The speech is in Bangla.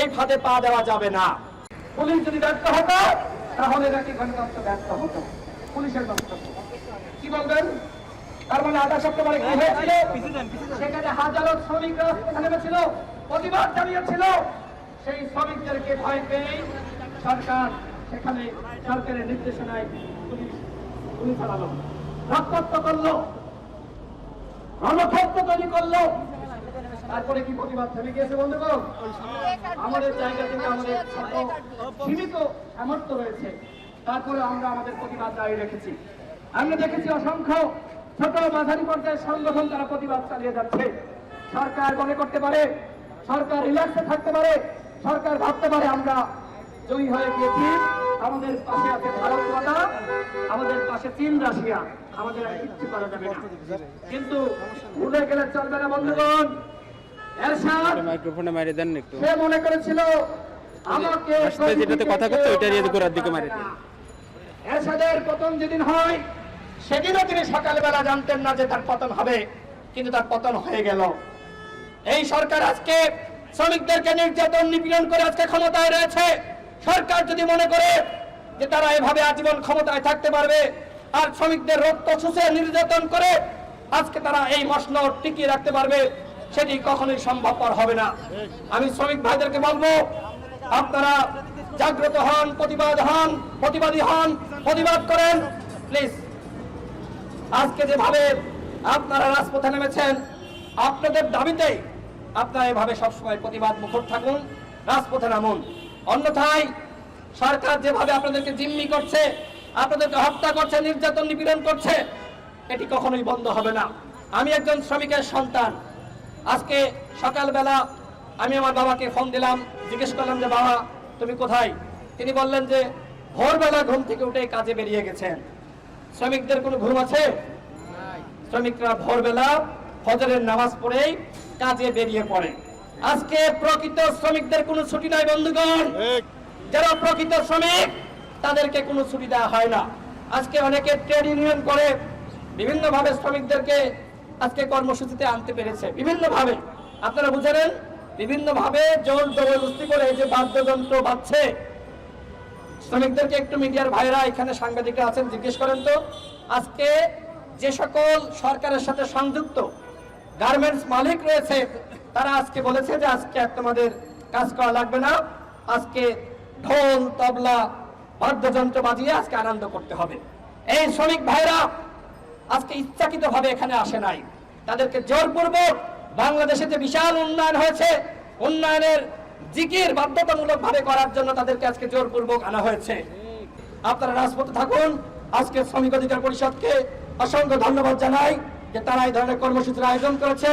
এই ফাঁদে পা দেওয়া যাবে না। পুলিশ যদি ব্যর্থ হতো, তাহলে নাকি গণতন্ত্র ব্যর্থ হতো। পুলিশের কি বলবেন? তার মানে আধা সপ্তাহে কি হয়েছিল? সেখানে হাজারো শ্রমিক রাস্তায় নেমেছিল, প্রতিবাদ জানিয়েছিল। সেই শ্রমিকদেরকে ভয় পেয়ে সরকার সেখানে সরকারের নির্দেশনায় পুলিশ গুলি চালালো, রক্তাক্ত করল, রণক্ষেত্র তৈরি করল। তারপরে কি প্রতিবাদ থেমে গিয়েছে বন্ধুগণ? আমাদের জায়গা থেকে আমাদের সীমিত সামর্থ্য রয়েছে। তারপরে আমরা আমাদের প্রতিবাদ জারি রেখেছি। আমরা দেখেছি অসংখ্য ছোট মাঝারি পর্যায়ের সংগঠন তারা প্রতিবাদ চালিয়ে যাচ্ছে। সরকার মনে করতে পারে, সরকার রিল্যাক্সে থাকতে পারে, সরকার ভাবতে পারে আমরা জয়ী হয়ে গিয়েছি। আমাদের পাশে আছে ভারত মাতা আমাদের পাশে চীন, রাশিয়া। আমাদের আর কিচ্ছু করা যাবে না। কিন্তু ভুলে গেলে চলবে না বন্ধুগণ। মাইক্রোফোনে মারি দেন একটু। সে মনে করেছিল আমাকে আসলে যেটাতে কথা করতো ওইটারই এদিকে ওর দিকে মারি দেন। এরশাদের পতন যেদিন হয় সেদিনও তিনি সকালবেলা জানতেন না যে তার পতন হবে কিন্তু তার পতন হয়ে গেল। এই সরকার আজকে শ্রমিকদেরকে নির্যাতন নিপীড়ন করে আজকে ক্ষমতায় রয়েছে। সরকার যদি মনে করে যে তারা এভাবে আজীবন ক্ষমতায় থাকতে পারবে আর শ্রমিকদের রক্ত শুষে নির্যাতন করে আজকে তারা এই মসনদ টিকিয়ে রাখতে পারবে সেটি কখনোই সম্ভবপর হবে না। আমি শ্রমিক ভাইদেরকে বলব, আপনারা জাগ্রত হন, প্রতিবাদ হন, প্রতিবাদী হন, প্রতিবাদ করেন। প্লিজ, আজকে যেভাবে আপনারা রাজপথে নেমেছেন, আপনাদের দাবিতে আপনারা এভাবে সবসময় প্রতিবাদ মুখর থাকুন, রাজপথে নামুন। অন্যথায় সরকার যেভাবে আপনাদেরকে জিম্মি করছে, আপনাদেরকে হত্যা করছে, নির্যাতন নিপীড়ন করছে, এটি কখনোই বন্ধ হবে না। আমি একজন শ্রমিকের সন্তান। আজকে সকালবেলা আমি আমার বাবাকে ফোন দিলাম জিজ্ঞেস করলাম যে বাবা তুমি কোথায়? তিনি বললেন যে ভোরবেলা ঘুম থেকে উঠে কাজে বেরিয়ে গেছেন। শ্রমিকদের কোনো ঘুম আছে? শ্রমিকরা ভোরবেলা ফজরের নামাজ পড়েই কাজে বেরিয়ে পড়ে। আজকে প্রকৃত শ্রমিকদের কোনো ছুটি নাই বন্ধুগণ। যারা প্রকৃত শ্রমিক তাদেরকে কোনো ছুটি দেওয়া হয় না। আজকে অনেকে ট্রেড ইউনিয়ন করে বিভিন্নভাবে শ্রমিকদেরকে আজকে কর্মসূচিতে আনতে পেরেছে। বিভিন্ন ভাবে আপনারা বুঝে নেন বিভিন্ন ভাবে জোর জবরদস্তি করে এই যে বাদ্যযন্ত্র বাজছে। শ্রমিকদেরকে একটু মিডিয়ার ভাইরা এখানে সাংবাদিকরা আছেন, জিজ্ঞেস করেন তো, আজকে যে সকল সরকারের সাথে সংযুক্ত গার্মেন্টস মালিক রয়েছে, তারা আজকে বলেছে যে আজকে আর তোমাদের কাজ করা লাগবে না। আজকে ঢোল, তবলা, বাদ্যযন্ত্র বাজিয়ে আজকে আনন্দ করতে হবে। এই শ্রমিক ভাইরা আজকে ইচ্ছাকৃত ভাবে এখানে আসে নাই। তাদেরকে জোরপূর্বক বাংলাদেশে যে বিশাল উন্নয়ন হয়েছে, উন্নয়নের জিকির বাধ্যতামূলক ভাবে করার জন্য তাদেরকে আজকে জোরপূর্বক আনা হয়েছে। আপনারা রাজপথে থাকুন। আজকে শ্রমিক অধিকার পরিষদকে অসংখ্য ধন্যবাদ জানাই যে তারা এই ধরনের কর্মসূচির আয়োজন করেছে।